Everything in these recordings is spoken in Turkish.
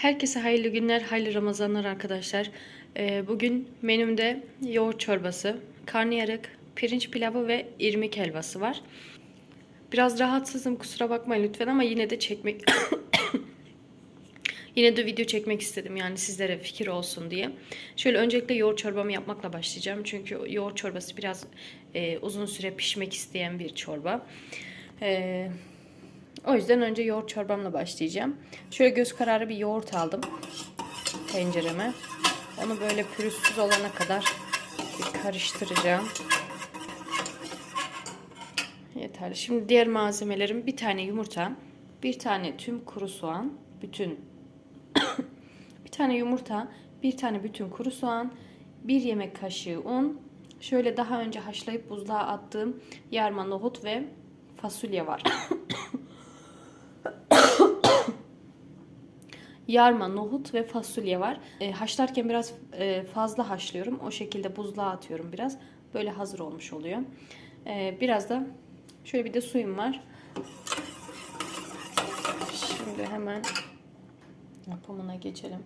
Herkese hayırlı günler, hayırlı Ramazanlar arkadaşlar. Ee, bugün menümde yoğurt çorbası, karnıyarık, pirinç pilavı ve irmik helvası var. Biraz rahatsızım kusura bakmayın lütfen ama yine de çekmek yine de video çekmek istedim yani sizlere fikir olsun diye. Şöyle öncelikle yoğurt çorbamı yapmakla başlayacağım. Çünkü yoğurt çorbası biraz e, uzun süre pişmek isteyen bir çorba. Eee o yüzden önce yoğurt çorbamla başlayacağım. Şöyle göz kararı bir yoğurt aldım tencereme. Onu böyle pürüzsüz olana kadar bir karıştıracağım. Yeterli. Şimdi diğer malzemelerim bir tane yumurta, bir tane tüm kuru soğan, bütün bir tane yumurta, bir tane bütün kuru soğan, bir yemek kaşığı un, şöyle daha önce haşlayıp buzluğa attığım yarma nohut ve fasulye var. yarma, nohut ve fasulye var. E, haşlarken biraz e, fazla haşlıyorum. O şekilde buzluğa atıyorum biraz. Böyle hazır olmuş oluyor. E, biraz da şöyle bir de suyum var. Şimdi hemen yapımına geçelim.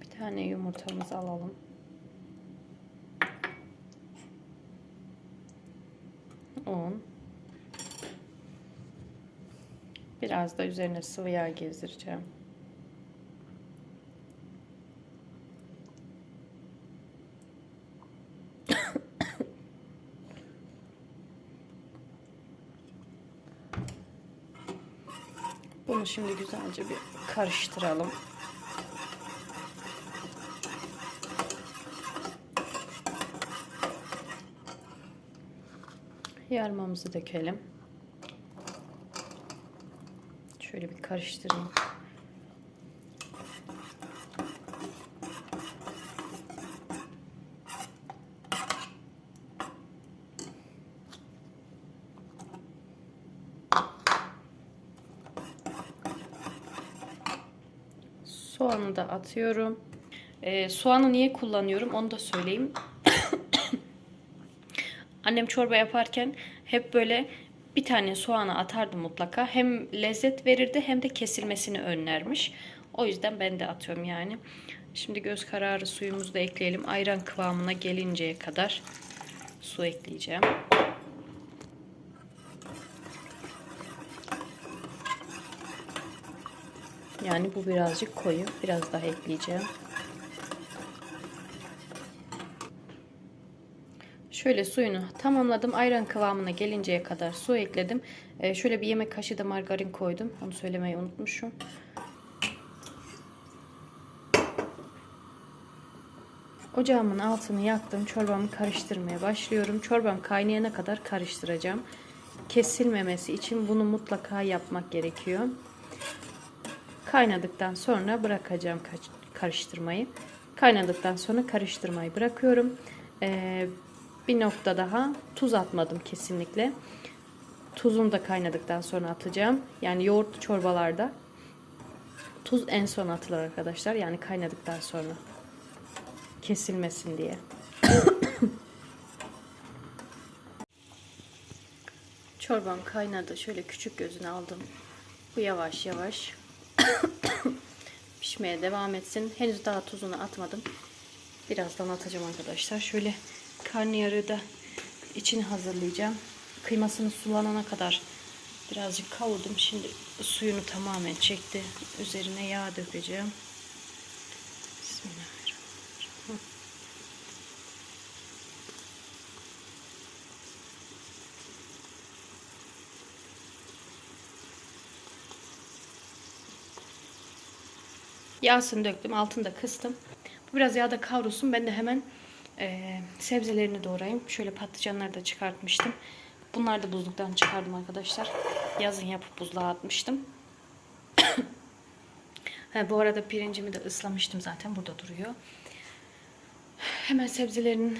Bir tane yumurtamızı alalım. Un. Biraz da üzerine sıvı yağ gezdireceğim. Bunu şimdi güzelce bir karıştıralım. Yarmamızı dökelim. Şöyle bir karıştırayım. Soğanı da atıyorum. Ee, soğanı niye kullanıyorum onu da söyleyeyim. Annem çorba yaparken hep böyle bir tane soğanı atardı mutlaka. Hem lezzet verirdi hem de kesilmesini önlermiş. O yüzden ben de atıyorum yani. Şimdi göz kararı suyumuzu da ekleyelim. Ayran kıvamına gelinceye kadar su ekleyeceğim. Yani bu birazcık koyu. Biraz daha ekleyeceğim. Şöyle suyunu tamamladım. Ayran kıvamına gelinceye kadar su ekledim. Ee, şöyle bir yemek kaşığı da margarin koydum. Onu söylemeyi unutmuşum. Ocağımın altını yaktım. Çorbamı karıştırmaya başlıyorum. Çorbam kaynayana kadar karıştıracağım. Kesilmemesi için bunu mutlaka yapmak gerekiyor. Kaynadıktan sonra bırakacağım karıştırmayı. Kaynadıktan sonra karıştırmayı bırakıyorum. Ee, bir nokta daha tuz atmadım kesinlikle. Tuzunu da kaynadıktan sonra atacağım. Yani yoğurt çorbalarda tuz en son atılır arkadaşlar. Yani kaynadıktan sonra kesilmesin diye. Çorbam kaynadı. Şöyle küçük gözünü aldım. Bu yavaş yavaş pişmeye devam etsin. Henüz daha tuzunu atmadım. Birazdan atacağım arkadaşlar. Şöyle karnıyarığı da içini hazırlayacağım. Kıymasını sulanana kadar birazcık kavurdum. Şimdi suyunu tamamen çekti. Üzerine yağ dökeceğim. Bismillahirrahmanirrahim. Yağsını döktüm. Altını da kıstım. Bu biraz yağda kavrulsun. Ben de hemen e, sebzelerini doğrayayım. Şöyle patlıcanları da çıkartmıştım. Bunları da buzluktan çıkardım arkadaşlar. Yazın yapıp buzluğa atmıştım. ha, bu arada pirincimi de ıslamıştım zaten. Burada duruyor. Hemen sebzelerin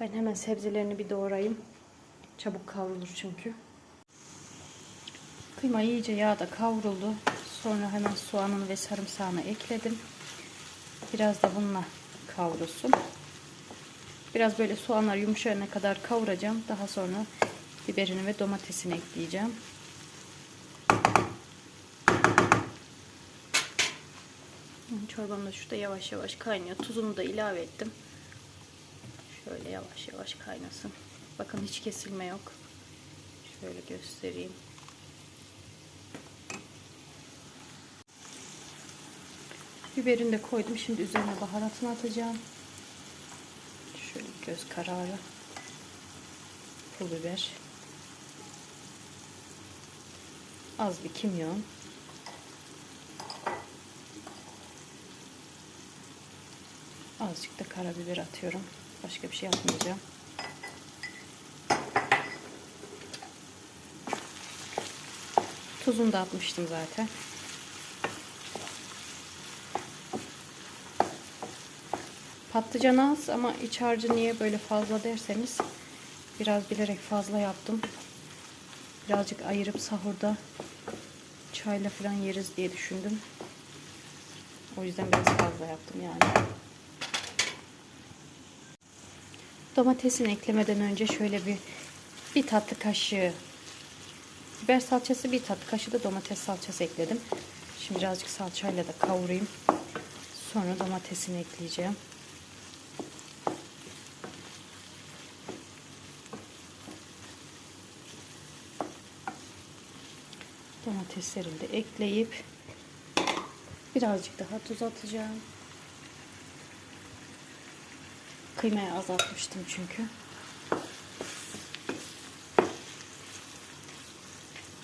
ben hemen sebzelerini bir doğrayayım. Çabuk kavrulur çünkü. Kıyma iyice yağda kavruldu. Sonra hemen soğanını ve sarımsağını ekledim. Biraz da bununla kavrulsun. Biraz böyle soğanlar yumuşayana kadar kavuracağım. Daha sonra biberini ve domatesini ekleyeceğim. Çorbam da şurada yavaş yavaş kaynıyor. Tuzunu da ilave ettim. Şöyle yavaş yavaş kaynasın. Bakın hiç kesilme yok. Şöyle göstereyim. Biberini de koydum. Şimdi üzerine baharatını atacağım. Şöyle göz kararı. Pul biber. Az bir kimyon. Azıcık da karabiber atıyorum. Başka bir şey atmayacağım. Tuzunu da atmıştım zaten. Patlıcan az ama iç harcı niye böyle fazla derseniz biraz bilerek fazla yaptım. Birazcık ayırıp sahurda çayla falan yeriz diye düşündüm. O yüzden biraz fazla yaptım yani. Domatesini eklemeden önce şöyle bir bir tatlı kaşığı biber salçası, bir tatlı kaşığı da domates salçası ekledim. Şimdi birazcık salçayla da kavurayım. Sonra domatesini ekleyeceğim. Domateslerini de ekleyip birazcık daha tuz atacağım. Kıymayı azaltmıştım çünkü.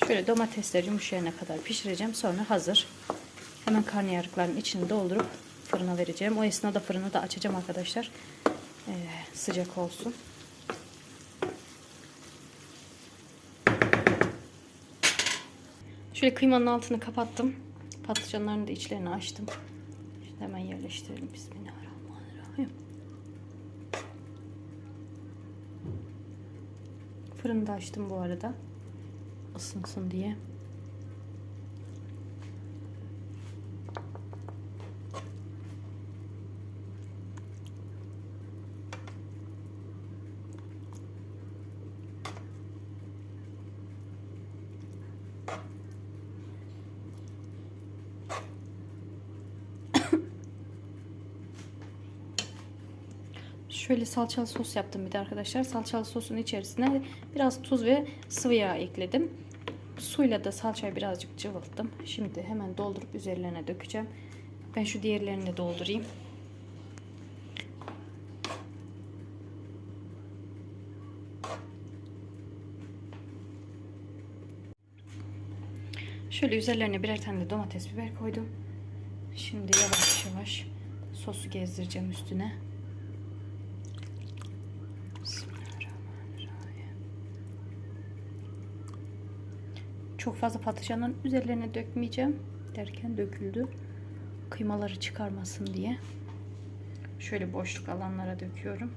Şöyle domatesler yumuşayana kadar pişireceğim. Sonra hazır. Hemen karnıyarıkların içini doldurup fırına vereceğim. O esnada fırını da açacağım arkadaşlar. Ee, sıcak olsun. Şöyle kıymanın altını kapattım. Patlıcanların da içlerini açtım. Şimdi hemen yerleştirelim. Bismillahirrahmanirrahim. Fırını da açtım bu arada. Isınsın diye. Şöyle salçalı sos yaptım bir de arkadaşlar. Salçalı sosun içerisine biraz tuz ve sıvı yağ ekledim. Suyla da salçayı birazcık cıvılttım. Şimdi hemen doldurup üzerlerine dökeceğim. Ben şu diğerlerini de doldurayım. Şöyle üzerlerine birer tane de domates biber koydum. Şimdi yavaş yavaş sosu gezdireceğim üstüne. Bismillahirrahmanirrahim. Çok fazla patlıcanların üzerlerine dökmeyeceğim derken döküldü. Kıymaları çıkarmasın diye. Şöyle boşluk alanlara döküyorum.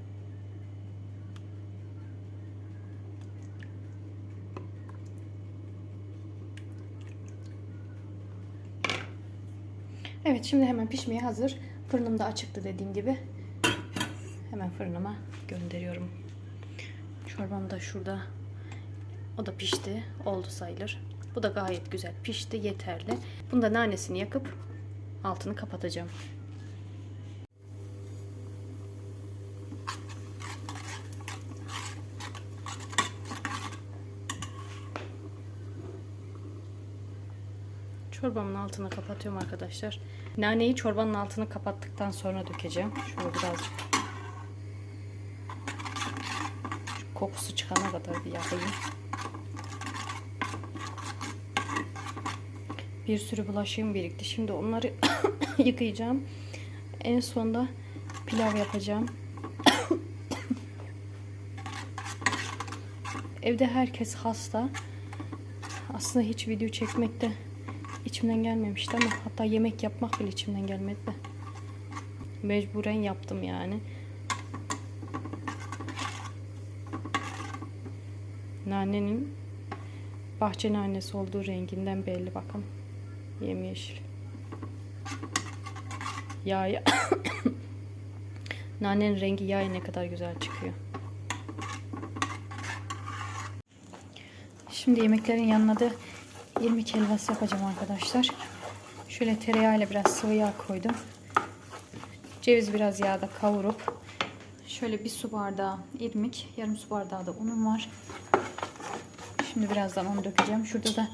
Evet şimdi hemen pişmeye hazır. Fırınım da açıktı dediğim gibi. Hemen fırınıma gönderiyorum. Çorbam da şurada. O da pişti. Oldu sayılır. Bu da gayet güzel pişti. Yeterli. Bunda nanesini yakıp altını kapatacağım. Çorbamın altını kapatıyorum arkadaşlar. Naneyi çorbanın altını kapattıktan sonra dökeceğim. Şöyle birazcık Şu kokusu çıkana kadar bir yapayım. Bir sürü bulaşığım birikti. Şimdi onları yıkayacağım. En sonda pilav yapacağım. Evde herkes hasta. Aslında hiç video çekmekte içimden gelmemişti ama hatta yemek yapmak bile içimden gelmedi de. Mecburen yaptım yani. Nanenin bahçe nanesi olduğu renginden belli bakın. Yemyeşil. Yağı Nanenin rengi yağı ne kadar güzel çıkıyor. Şimdi yemeklerin yanına da 20 helvası yapacağım arkadaşlar. Şöyle tereyağıyla biraz sıvı yağ koydum. Ceviz biraz yağda kavurup şöyle bir su bardağı irmik, yarım su bardağı da unum var. Şimdi birazdan onu dökeceğim. Şurada da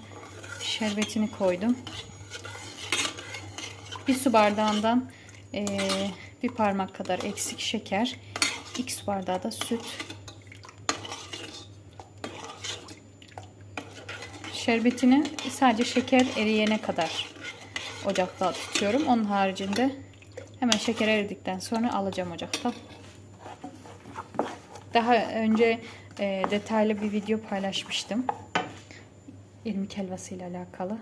şerbetini koydum. Bir su bardağından eee, bir parmak kadar eksik şeker, iki su bardağı da süt. Şerbetini sadece şeker eriyene kadar ocakta tutuyorum. Onun haricinde hemen şeker eridikten sonra alacağım ocaktan. Daha önce e, detaylı bir video paylaşmıştım. İrmik helvası ile alakalı.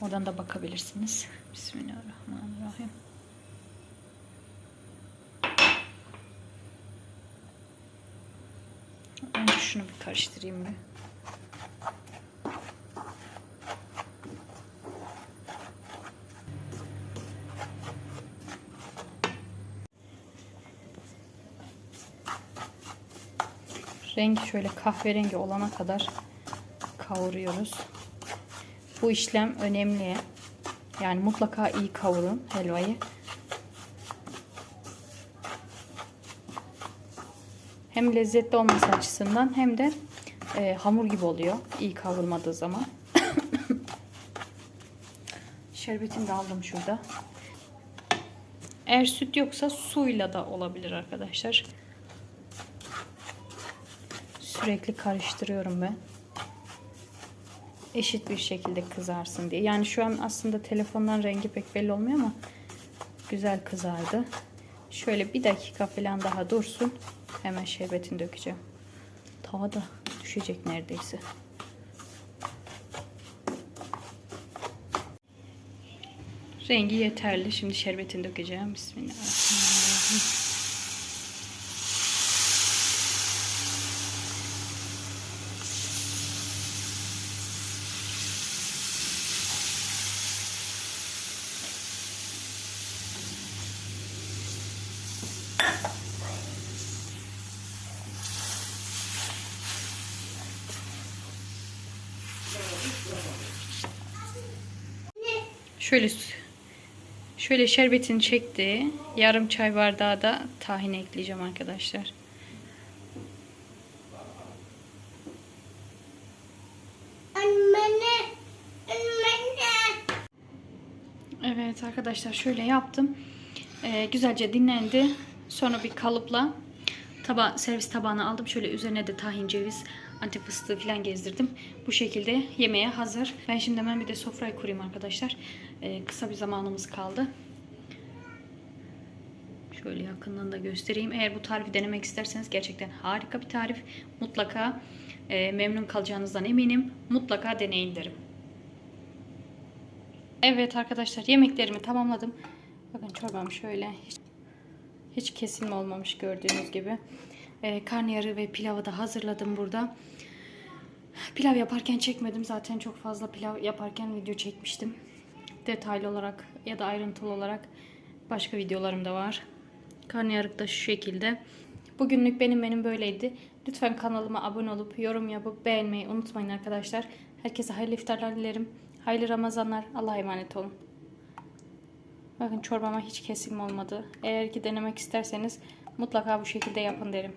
Oradan da bakabilirsiniz. Bismillahirrahmanirrahim. Önce şunu bir karıştırayım bir. Rengi şöyle kahverengi olana kadar kavuruyoruz. Bu işlem önemli. Yani mutlaka iyi kavurun helvayı. Hem lezzetli olması açısından hem de e, hamur gibi oluyor iyi kavrulmadığı zaman. Şerbetini de aldım şurada. Eğer süt yoksa suyla da olabilir arkadaşlar. Sürekli karıştırıyorum ben. Eşit bir şekilde kızarsın diye. Yani şu an aslında telefondan rengi pek belli olmuyor ama güzel kızardı. Şöyle bir dakika falan daha dursun. Hemen şerbetini dökeceğim. Tava da düşecek neredeyse. Rengi yeterli. Şimdi şerbetini dökeceğim. Bismillahirrahmanirrahim. Şöyle şöyle şerbetini çekti. Yarım çay bardağı da tahin ekleyeceğim arkadaşlar. Evet arkadaşlar şöyle yaptım. Ee, güzelce dinlendi. Sonra bir kalıpla taba servis tabağına aldım. Şöyle üzerine de tahin, ceviz, antep fıstığı falan gezdirdim. Bu şekilde yemeğe hazır. Ben şimdi hemen bir de sofrayı kurayım arkadaşlar. Ee, kısa bir zamanımız kaldı. Şöyle yakından da göstereyim. Eğer bu tarifi denemek isterseniz gerçekten harika bir tarif. Mutlaka e, memnun kalacağınızdan eminim. Mutlaka deneyin derim. Evet arkadaşlar yemeklerimi tamamladım. Bakın çorbam şöyle hiç, hiç kesilme olmamış gördüğünüz gibi. Ee, karnıyarı ve pilavı da hazırladım burada. Pilav yaparken çekmedim. Zaten çok fazla pilav yaparken video çekmiştim. Detaylı olarak ya da ayrıntılı olarak başka videolarım da var. Karnıyarık da şu şekilde. Bugünlük benim benim böyleydi. Lütfen kanalıma abone olup yorum yapıp beğenmeyi unutmayın arkadaşlar. Herkese hayırlı iftarlar dilerim. Hayırlı Ramazanlar. Allah'a emanet olun. Bakın çorbama hiç kesim olmadı. Eğer ki denemek isterseniz mutlaka bu şekilde yapın derim.